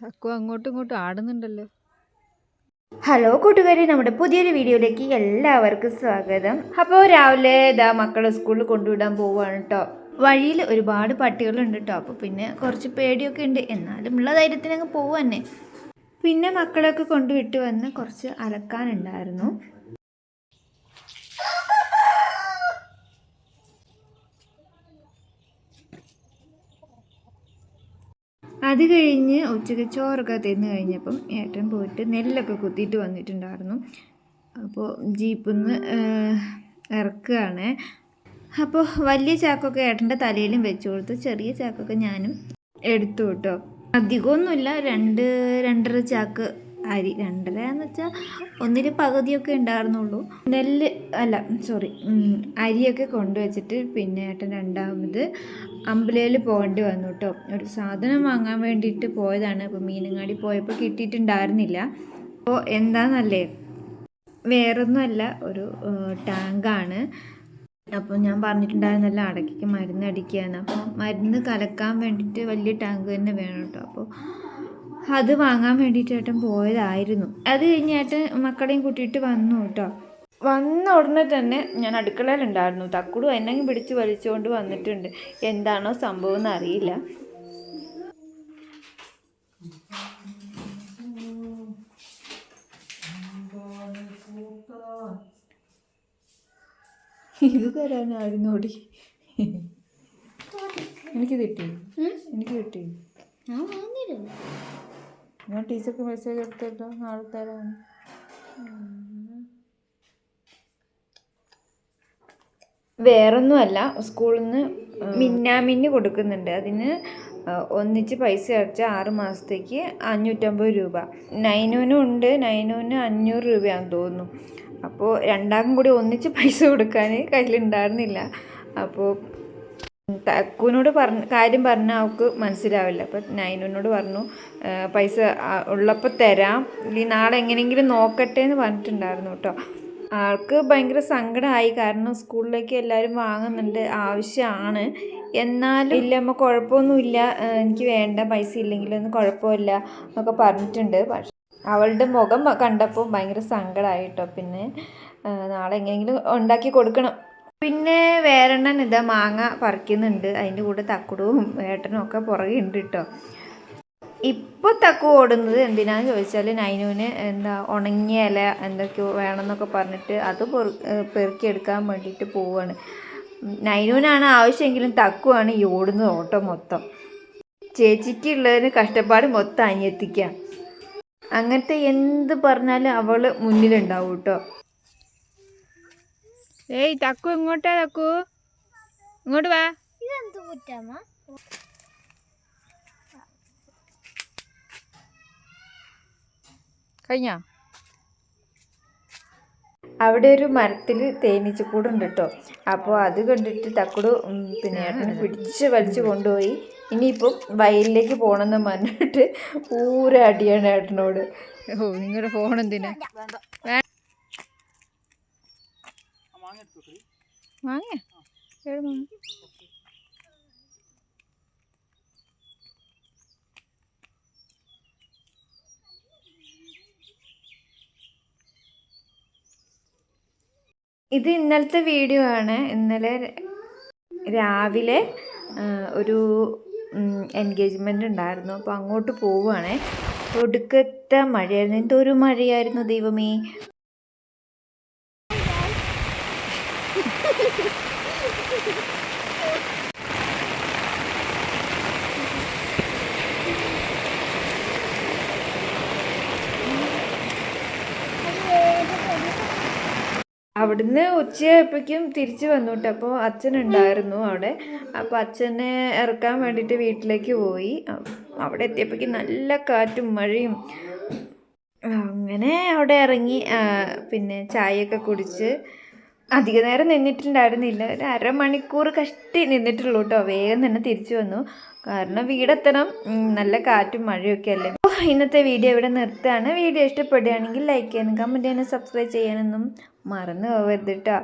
തക്കു അങ്ങോട്ടും ഇങ്ങോട്ടും ആടുന്നുണ്ടല്ലോ. ഹലോ കൂട്ടുകാരി നമ്മുടെ പുതിയൊരു വീഡിയോയിലേക്ക് എല്ലാവർക്കും സ്വാഗതം. അപ്പോൾ രാവിലെ ഇതാ മക്കളെ സ്കൂളിൽ കൊണ്ടുവിടാൻ പോവുകയാണ് കേട്ടോ വഴിയിൽ ഒരുപാട് പട്ടികളുണ്ട് കേട്ടോ അപ്പോൾ പിന്നെ കുറച്ച് പേടിയൊക്കെ ഉണ്ട്. എന്നാലും ഉള്ള ധൈര്യത്തിനങ്ങ് പോവുക തന്നെ പിന്നെ മക്കളെയൊക്കെ കൊണ്ടുവിട്ട് വന്ന് കുറച്ച് അലക്കാനുണ്ടായിരുന്നു. അത് കഴിഞ്ഞ് ഉച്ചയ്ക്ക് ചോറൊക്കെ തിന്ന് കഴിഞ്ഞപ്പം ഏട്ടൻ പോയിട്ട് നെല്ലൊക്കെ കുത്തിയിട്ട് വന്നിട്ടുണ്ടായിരുന്നു. അപ്പോൾ ജീപ്പിൽ നിന്ന് ഇറക്കുകയാണ്. അപ്പോൾ വലിയ ചാക്കൊക്കെ ഏട്ടന്റെ തലയിലും വെച്ച് കൊടുത്ത്. ചെറിയ ചാക്കൊക്കെ ഞാനും എടുത്തു കേട്ടോ. അധികമൊന്നുമില്ല. രണ്ട് രണ്ടര ചാക്ക് അരി രണ്ടര എന്ന് വെച്ചാൽ ഒന്നിന് പകുതിയൊക്കെ ഉണ്ടായിരുന്നുള്ളൂ. നെല്ല് അല്ല സോറി അരിയൊക്കെ കൊണ്ടുവച്ചിട്ട് പിന്നെ ഏട്ടൻ രണ്ടാമത് അമ്പലയിൽ പോകേണ്ടി വന്നു കേട്ടോ ഒരു സാധനം വാങ്ങാൻ വേണ്ടിയിട്ട് പോയതാണ്. അപ്പോൾ മീനങ്ങാടി പോയപ്പോൾ കിട്ടിയിട്ടുണ്ടായിരുന്നില്ല. അപ്പോൾ എന്താണെന്നല്ലേ വേറൊന്നുമല്ല ഒരു ടാങ്കാണ്. അപ്പോൾ ഞാൻ പറഞ്ഞിട്ടുണ്ടായിരുന്നല്ല അടയ്ക്ക് മരുന്ന് അടിക്കുകയാണ് അപ്പോൾ മരുന്ന് കലക്കാൻ വേണ്ടിയിട്ട് വലിയ ടാങ്ക് തന്നെ വേണം കേട്ടോ അപ്പോൾ അത് വാങ്ങാൻ വേണ്ടിയിട്ട് ഏട്ടൻ പോയതായിരുന്നു. അത് കഴിഞ്ഞ് ഏട്ടൻ മക്കളെയും കൂട്ടിയിട്ട് വന്നു കേട്ടോ വന്ന ഉടനെ തന്നെ ഞാൻ അടുക്കളയിലുണ്ടായിരുന്നു. തക്കുടു എന്നെങ്കിൽ പിടിച്ച് വലിച്ചുകൊണ്ട് വന്നിട്ടുണ്ട്. എന്താണോ സംഭവം എന്ന് അറിയില്ല ഇത് തരാനായിരുന്നു ഓടി. എനിക്ക് കിട്ടി. എനിക്ക് കിട്ടി. ഞാൻ ടീച്ചർക്ക് മെസ്സേജ് എടുത്തിട്ടോ നാളെ തരാം വേറൊന്നുമല്ല സ്കൂളിൽ നിന്ന് മിന്നാമിന്നി കൊടുക്കുന്നുണ്ട്. അതിന് ഒന്നിച്ച് പൈസ അടച്ച ആറ് മാസത്തേക്ക് അഞ്ഞൂറ്റമ്പത് രൂപ. നൈനൂനും ഉണ്ട് നൈനൂന് അഞ്ഞൂറ് രൂപയാണെന്ന് തോന്നുന്നു. അപ്പോൾ രണ്ടാക്കും കൂടി ഒന്നിച്ച് പൈസ കൊടുക്കാൻ കയ്യിലുണ്ടായിരുന്നില്ല. അപ്പോൾ തക്കുവിനോട് പറഞ്ഞ കാര്യം പറഞ്ഞാൽ അവൾക്ക് മനസ്സിലാവില്ല. അപ്പോൾ നൈനുവിനോട് പറഞ്ഞു പൈസ ഉള്ളപ്പോൾ തരാം. ഈ നാളെ എങ്ങനെയെങ്കിലും നോക്കട്ടെ എന്ന് പറഞ്ഞിട്ടുണ്ടായിരുന്നു കേട്ടോ. ആൾക്ക് ഭയങ്കര സങ്കടമായി കാരണം സ്കൂളിലേക്ക് എല്ലാവരും വാങ്ങുന്നുണ്ട്. ആവശ്യമാണ്. എന്നാലും ഇല്ല അമ്മ കുഴപ്പമൊന്നുമില്ല. എനിക്ക് വേണ്ട പൈസ ഇല്ലെങ്കിലൊന്നും കുഴപ്പമില്ല എന്നൊക്കെ പറഞ്ഞിട്ടുണ്ട്. പക്ഷെ അവളുടെ മുഖം കണ്ടപ്പോൾ ഭയങ്കര സങ്കടമായി കേട്ടോ. പിന്നെ നാളെ എങ്ങനെയെങ്കിലും ഉണ്ടാക്കി കൊടുക്കണം. പിന്നെ വേറെണ്ണം ഇതാ മാങ്ങ പറിക്കുന്നുണ്ട്. അതിന്റെ കൂടെ തക്കുടവും ഏട്ടനും ഒക്കെ പുറകെ ഉണ്ട് കേട്ടോ ഇപ്പോൾ തക്കു ഓടുന്നത് എന്തിനാന്ന് ചോദിച്ചാൽ നൈനുവിന് എന്താ ഉണങ്ങിയ ഇല എന്തൊക്കെയോ വേണമെന്നൊക്കെ പറഞ്ഞിട്ട് അത് പെറുക്കിയെടുക്കാൻ വേണ്ടിയിട്ട് പോവാണ്. നൈനുവിനാണ് ആവശ്യമെങ്കിലും തക്കുവാണ് ഈ ഓടുന്നത് ഓട്ടം മൊത്തം. ചേച്ചിക്കുള്ളതിന് കഷ്ടപ്പാട് മൊത്തം അനിയത്തിക്കാം. അങ്ങനത്തെ എന്ത് പറഞ്ഞാലും അവൾ മുന്നിലുണ്ടാവും കേട്ടോ ഏയ് തക്കു ഇങ്ങോട്ടാ തക്കു. ഇങ്ങോട്ട് വാ. ഇതെന്ത് കുറ്റാമ്മ? കഴിഞ്ഞോ? അവിടെ ഒരു മരത്തിൽ തേനീച്ചക്കൂടുണ്ട് കേട്ടോ. അപ്പോൾ അത് കണ്ടിട്ട് തക്കുടു പിന്നെ ഏട്ടനെ പിടിച്ച് വലിച്ചു കൊണ്ടുപോയി. ഇനിയിപ്പം വയലിലേക്ക് പോകണമെന്ന് പറഞ്ഞിട്ട് പൂര അടിയാണ് ഏട്ടനോട്. ഓ നിങ്ങളുടെ ഫോൺ എന്തിനാ? വാങ്ങിയ? ഇത് ഇന്നലത്തെ വീഡിയോ ആണ്. ഇന്നലെ രാവിലെ ഒരു എൻഗേജ്മെന്റ് ഉണ്ടായിരുന്നു. അപ്പോൾ അങ്ങോട്ട് പോവുകയാണേ. ഒടുക്കത്തെ മഴയായിരുന്നു. എന്തോ ഒരു മഴയായിരുന്നു ദൈവമേ. അവിടുന്ന് ഉച്ചയായപ്പോഴേക്കും തിരിച്ചു വന്നു കേട്ടോ അപ്പോൾ അച്ഛനുണ്ടായിരുന്നു അവിടെ. അപ്പോൾ അച്ഛനെ ഇറക്കാൻ വേണ്ടിയിട്ട് വീട്ടിലേക്ക് പോയി. അവിടെ എത്തിയപ്പോഴേക്കും നല്ല കാറ്റും മഴയും. അങ്ങനെ അവിടെ ഇറങ്ങി പിന്നെ ചായയൊക്കെ കുടിച്ച് അധിക നേരം നിന്നിട്ടുണ്ടായിരുന്നില്ല. ഒരു അരമണിക്കൂർ കഷ്ടി നിന്നിട്ടുള്ളൂ കേട്ടോ വേഗം തന്നെ തിരിച്ചു വന്നു. കാരണം വീടെത്തണം. നല്ല കാറ്റും മഴയൊക്കെ അല്ലേ? അപ്പോൾ ഇന്നത്തെ വീഡിയോ ഇവിടെ നിർത്തുകയാണ്. വീഡിയോ ഇഷ്ടപ്പെടുകയാണെങ്കിൽ ലൈക്ക് ചെയ്യാനും കമന്റ് ചെയ്യാനും സബ്സ്ക്രൈബ് ചെയ്യാനൊന്നും മറന്നു പോകരുത് കേട്ടോ